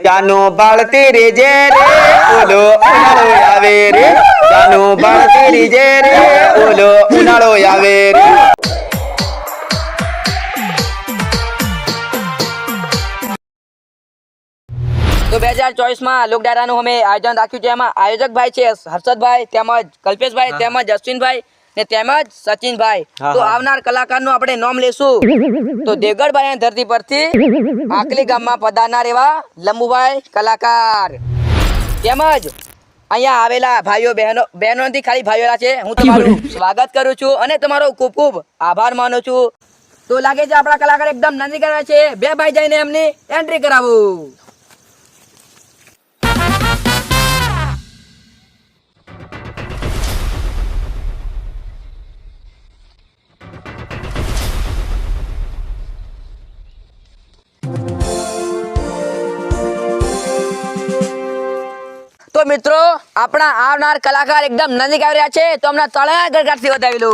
જાનું બાળતી જે રે ઓલો ઉનાળો આવે રે. જાનું બાળતી જે રે ઓલો ઉનાળો આવે રે. તો બે હજાર ચોવીસમાં લોકડાયરાનું અમે આયોજન રાખ્યું છે. એમાં આયોજક ભાઈ છે હર્ષદભાઈ તેમજ કલ્પેશભાઈ તેમજ અશ્વિનભાઈ. ને તેમજ સચિનભાઈ. તો આવનાર કલાકારનું આપણે નામ લેશું. તો દેગડભાઈ ધરતી પરથી આકલી ગામમાં પધારનાર એવા લંબુભાઈ કલાકાર. તેમજ અહીંયા આવેલા ભાઈઓ બહેનો બહેનોથી ખાલી ભાઈઓ છે. હું તમારું સ્વાગત કરું છું અને તમારો ખૂબ ખૂબ આભાર માનું છું. તો લાગે છે આપણા કલાકાર એકદમ નંદી કરે છે. બે ભાઈ જઈને એમની એન્ટ્રી કરાવું. તો મિત્રો આપણા આવનાર કલાકાર એકદમ નજીક આવી રહ્યા છે તો હમણાં તળાયા ગરગાટથી વધાવી લો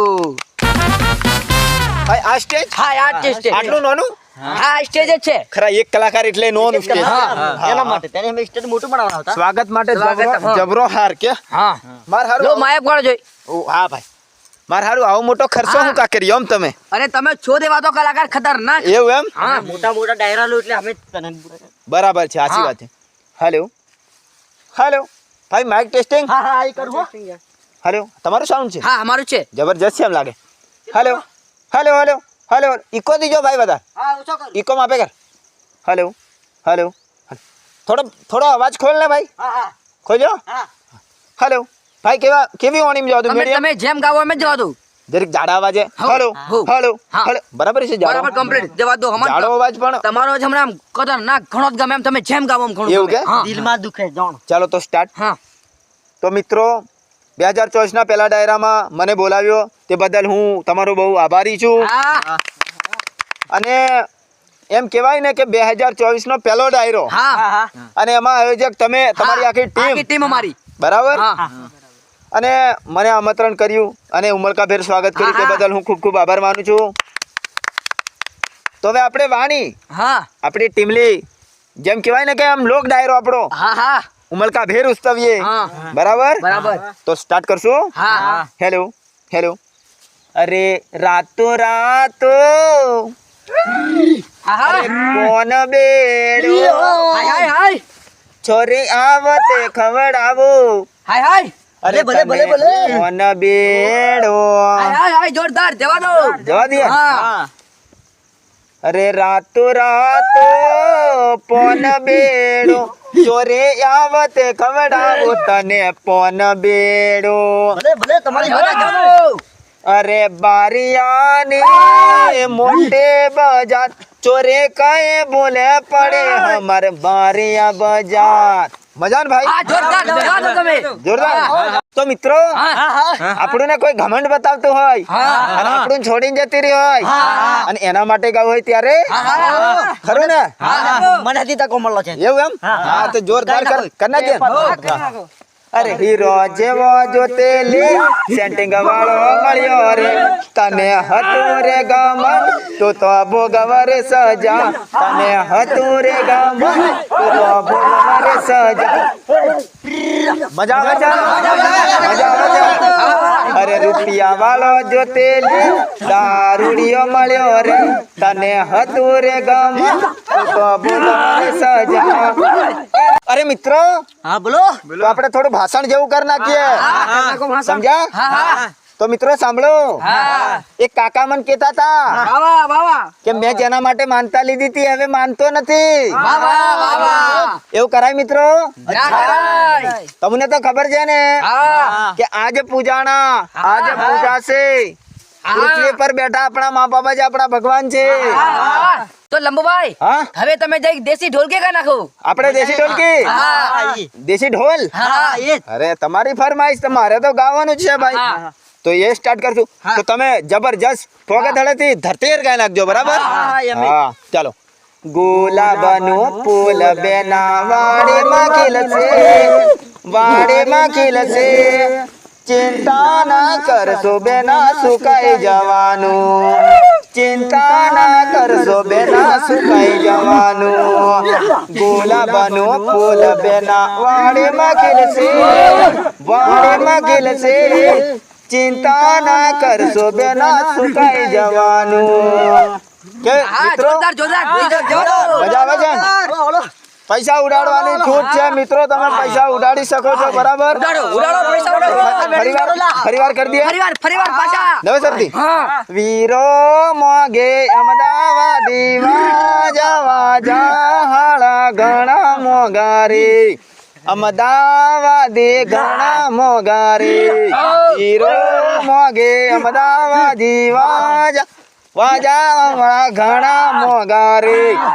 આ સ્ટેજ હા આ જ સ્ટેજ આટલું નાનું? હા સ્ટેજ જ છે. ખરા એક કલાકાર એટલે નોન સ્ટેજ એના માટે. તેને અમે સ્ટેજ મોટું બનાવવાના હતા. સ્વાગત માટે જબરો હાર કે? હા. માર લો હારું માયક કોણ જોઈ. ઓ, હા ભાઈ. માર હારું આવો મોટો ખર્ચો હા. હું કા કર્યો એમ તમે. અરે તમે છો દેવા તો કલાકાર ખતરનાક. એવું એમ? હા. મોટા મોટા ડાયરા લો એટલે અમે બરાબર છે સાચી વાત છે. હેલો. હેલો. ભાઈ માઇક ટેસ્ટિંગ હા હા એ કરું હેલો તમારું સાઉન્ડ છે? હા અમારું છે. જબરજસ્ત છે એમ લાગે. Hello hello hello hello echo દીજો ભાઈ બધા હા ઓછો કર. ઇકો માપે કર. હેલો હેલો થોડો થોડો અવાજ ખોલ ને ભાઈ. હા હા. ખોજો હા. હેલો ભાઈ કેવા કેવી ઓણીમ જવા દઉં? તમે જેમ ગાવો એમ જ જવા દો જરીક જાડા અવાજે હલો હલો. હેલો બરાબર છે બરાબર કમ્પ્લીટ જવા દો હમણાં જાડો અવાજ પણ. તમારો જ હમણાં ખતરનાક ઘણો જ ગમે એમ તમે જેમ ગાવો એમ ઘણો એવું કે? દિલમાં દુખે જાણ. ચાલો તો સ્ટાર્ટ હા. તો મિત્રો બે હજાર ચોવીસના પહેલા ડાયરામાં મને બોલાવ્યો. તે બદલ હું તમારો બહુ આભારી છું. અને એમ કહેવાય ને કે બે હજાર ચોવીસનો પહેલો ડાયરો. હા. હા અને એમાં આયોજક તમે તમારી આખી આખી ટીમ ટીમ અમારી. બરાબર? હા. અને મને આમંત્રણ કર્યું અને ઉમળકાભેર સ્વાગત કર્યું તે. બદલ હું ખૂબ ખૂબ આભાર માનું છું. તો હવે આપણે વાણી હા. આપણી ટીમલી જેમ કહેવાય ને કે આમ લોક ડાયરો આપણો. હા હા. ઉમળકાભેર ઉસ્તવીએ બરાબર? બરાબર. તો સ્ટાર્ટ કરશું. હા. હેલો હેલો અરે રાતો રાતો. કોન બેડો? હાય હાય હાય. છોરી આવતે ખવડાવો. હાય હાય. અરે ભલે, ભલે, ભલે. મને બેડો? આય હાય જોરદાર જવા દો જવા દે. હા. અરે રાતો રાતો પોન બેડો. ચોરે આવતે ખવડાવો તને પોન બેડો. ભલે ભલે તમારી જવા દો. અરે બારિયાની મોટે બજાર. ચોરે કઈ બોલે પડે હમાર બારિયા બજાર. મજા ને હા ભાઈ જોરદાર તમે. જોરદાર. તો મિત્રો હા હા આપણને કોઈ ઘમંડ બતાવતું હોય હા. અને આપણું છોડીને જતી રહી હોય અને એના માટે ગયું હોય ત્યારે? ખરું ને? મને હતી તકો મળલો છે. એવું એમ? હા તો જોરદાર કર નાખીએ અરે હીરો જેવો જોતે લે સેન્ટિંગ વાળો મળ્યો રે. તને હતું રે ગમન, તું તો ભોગવરે સજા. તને હતું રે ગમન, તું તો ભોગવરે સજા. મજા મજા મજા મજા અરે રૂપિયા વાળો જોતે લે, દારૂડિયો મળ્યો રે. તને હતું રે ગમન, તું તો ભોગવરે સજા. અરે મિત્ર. હા બોલો. તો આપણે થોડું ભાષણ જેવું કરી નાખીએ. સમજ્યા? હા હા તો મિત્રો સાંભળો. એક કાકા મન કેતા હતા વાવા વાવા કે મેં જેના માટે માનતા લીધી હતી હવે માનતો નથી. વાવા વાવા એવું કરાય મિત્રો? તમને તો ખબર છે ને હા. કે આજે પૂજાણા આજે પૂજાશે. પૃથ્વી પર બેઠા આપણા મા બાપા જ આપણા ભગવાન છે. તો લંબુભાઈ હવે તમે જઈ દેશી ઢોલકી કા નાખો? આપણે દેશી ઢોલકી? દેશી ઢોલ? એ અરે તમારી ફરમાઈશ તમારે તો ગાવાનું છે ભાઈ. તો એ સ્ટાર્ટ કરશું. તો તમે જબરજસ્ત ઠોકે ધડેથી ધરતી ગાય નાખજો બરાબર? હા, ચાલો હા ચાલો. ગુલાબનું ફૂલ બેના વાડીમાં ખીલશે. વાડીમાં ખીલશે. ચિંતા ના કરશો બેના સુકાઈ જવાનું. ચિંતા ના કરશો બેના સુકાઈ જવાનું. ગુલાબનું ફૂલ બેના વાડીમાં ખીલશે વાડીમાં ખીલશે ચિંતા ના કરશો બેના સુકાઈ જવાનું. કે જોરદાર જોરદાર. મજા આવે છે? પૈસા ઉડાડવાની છૂટ છે મિત્રો તમે પૈસા ઉડાડી શકો છો બરાબર? ઉડાડો ઉડાડો પૈસા ઉડાડો. ફરીવાર ફરીવાર કરી દઈએ. ફરીવાર ફરીવાર પાછા. નવેસરથી હા. વીરો મોગે અમદાવાદી વાજા વાજા હાળા ઘણા મોગારી અમદાવાદી ઘણા મોગારી વીરો મોગે અમદાવાદી વાજા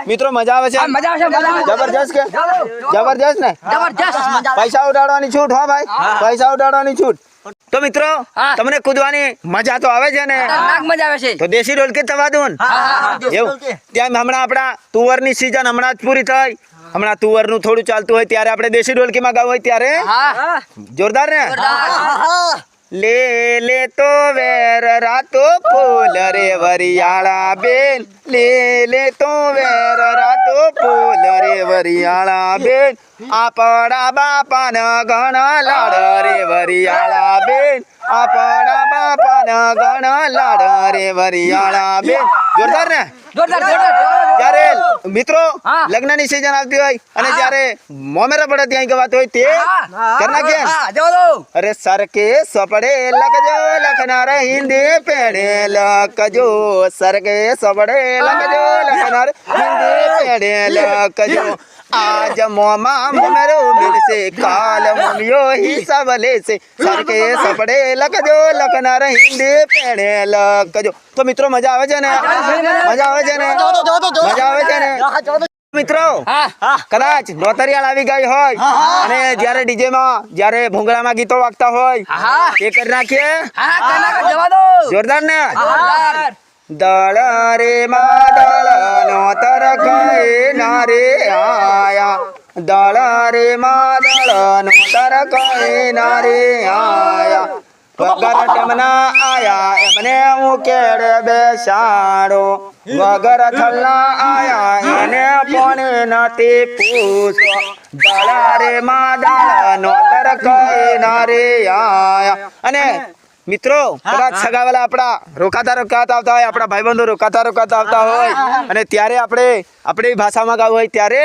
મિત્રો મજા આવે છે? મજા જબરજસ્ત કે? જબરજસ્ત ને? જબરજસ્ત પૈસા ઉડાડવાની છૂટ હો ભાઈ? પૈસા ઉડાડવાની છૂટ. તો મિત્રો તમને કૂદવાની મજા તો આવે છે ને? મજા આવે છે. તો દેશી રોલ ને? હા. એવું? ત્યાં હમણાં આપણા તુવરની સિઝન હમણાં જ પૂરી થઈ. હમણાં તુવરનું થોડું ચાલતું હોય ત્યારે આપણે દેશી ઢોલકીમાં ગાવ હોય ત્યારે? જોરદાર ને. લે લે તો વેર રાતો ફૂલ રે વરિયાળા બેન. લે લે તો વેર રાતો ફૂલ રે વરિયાળા બેન. આપણા બાપાના ઘણા લાડ રે વરિયાળા બેન. આપણા બાપાના ઘણા લાડ રે વરિયાળા બેન. જોરદાર ને? જોરદાર. જ્યારે મિત્રો લગ્નની સીઝન આવતી હોય અને જ્યારે મોમેરા પડે ત્યાં ગવાતી હોય તે. કરના કે અરે સર કે સપડે લખજો લખનાર હિન્દી પેડે લખજો. સર કે સપડે લખજો લખનાર હિન્દી પેડે લખજો. આજ મોમાં મમરો મિલશે કાલ મમ્મીઓ હિસાબ લેશે સરકે સપડે લખજો લખના હિન્દી પેણે લખજો તો મિત્રો મજા આવે છે ને મજા આવે છે ને મજા આવે છે ને મિત્રો કદાચ નોતરિયાળ આવી ગઈ હોય અને જ્યારે ડીજે માં જ્યારે ભૂંગળામાં ગીતો વાગતા હોય એ કરી નાખીએ. જોરદાર ને? દળ રે મા દળ નોતર કઈ ના રે આયા. દળ રે મા દળ નો તર ના રે આયા. વગર ટમના આયા, એમને હું કેડે બેસાડો. વગર થલના આયા, એને પણ નથી પૂછો. દળ રે મા દળ નોતર કઈ ના રે આયા. અને મિત્રો કદાચ સગાવાલા આપણા રોકાતા રોકાતા આવતા હોય આપણા ભાઈબંધો રોકાતા રોકાતા આવતા હોય અને ત્યારે આપણે આપણી ભાષામાં ગાવું હોય ત્યારે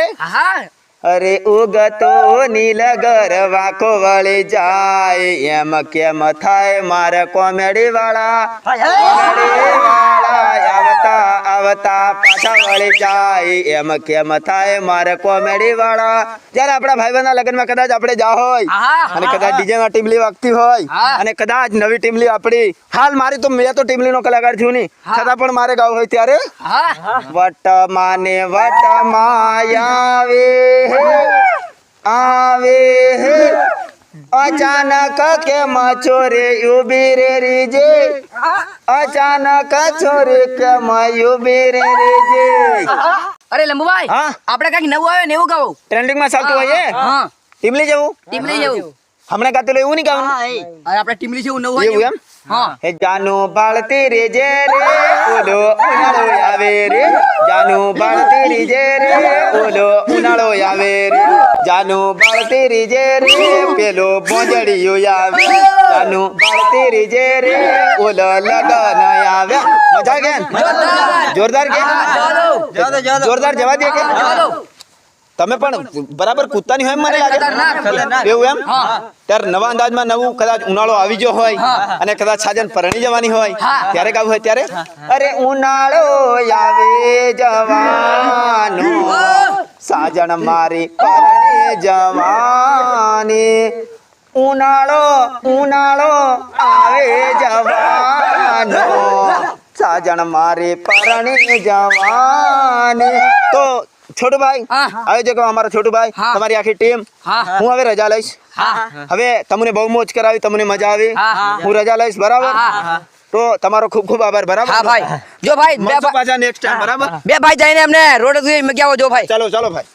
અરે ઉગતો નીલ ગરવાકો વળી જાય એમ કેમ થાય મારે કોમેડી વાળા? કોમેડી વાળા આવતા આવતા પાછા વળી જાય. એમ કેમ થાય મારે કોમેડી વાળા? જ્યારે આપણા ભાઈબંધના લગ્નમાં કદાચ આપણે જા હોય અને કદાચ ડીજે માં ટીમલી વાગતી હોય અને કદાચ નવી ટીમલી આપણી. હાલ મારી તો મેં તો ટીમલી નો કલાકાર છું નહીં. છતાં પણ મારે ગાવું હોય ત્યારે વટ માને વટ માયાવે આવે હે. અચાનક કે ચોરે ઊભી રે રીજે અચાનક છોરે કે બેરે રેજે. અરે લંબુભાઈ? આપણે કંઈક નવું આવે ને એવું કહું. ટ્રેન્ડિંગમાં ચાલતું હોય હા. ટીમલી જવું? ટીમલી જવું. હમણાં ગાતું એવું નહીં કહું અરે આપણે ટીમલી જેવું નવું એવું એમ? હા. જાનુ બાળતી રેજે રે ઓલો ઉનાળો આવે રે. જાનુ બાળતી રીજે રે ઓલો ઉનાળો આવે રે. જાનુ બાળતી રીજે રે પેલો બોંજડીયો આવે. જાનુ બાળતી રીજે રે ઓલો લગન આવે. મજા કે? જોરદાર કે? જોરદાર જવા દે કે? તમે પણ બરાબર કૂદતાની હોય મને લાગે. એવું એમ? ત્યારે નવા અંદાજમાં નવું કદાચ ઉનાળો આવી ગયો હોય અને કદાચ સાજન પરણી જવાની હોય. ત્યારે ગાવું હોય ત્યારે? અરે ઉનાળો આવે જવાનો. સાજણ મારી પરણી જવાની. ઉનાળો ઉનાળો આવે જવાનો. સાજણ મારી પરણી જવાની. તો છોટુભાઈ હા. આયોજક અમારા છોટુભાઈ. તમારી આખી ટીમ? હા. હું. હવે રજા લઈશ. હા. હવે તમને બહુ મોજ કરાવી તમને મજા આવી. હું રજા લઈશ બરાબર? તો તમારો ખૂબ ખૂબ આભાર બરાબર? હા ભાઈ. જો ભાઈ બે ભાઈ નેક્સ્ટ ટાઈમ બરાબર? બે ભાઈ જઈને એમને રોડ સુધી મગ્યાવો જો ભાઈ. ચાલો ચાલો ભાઈ.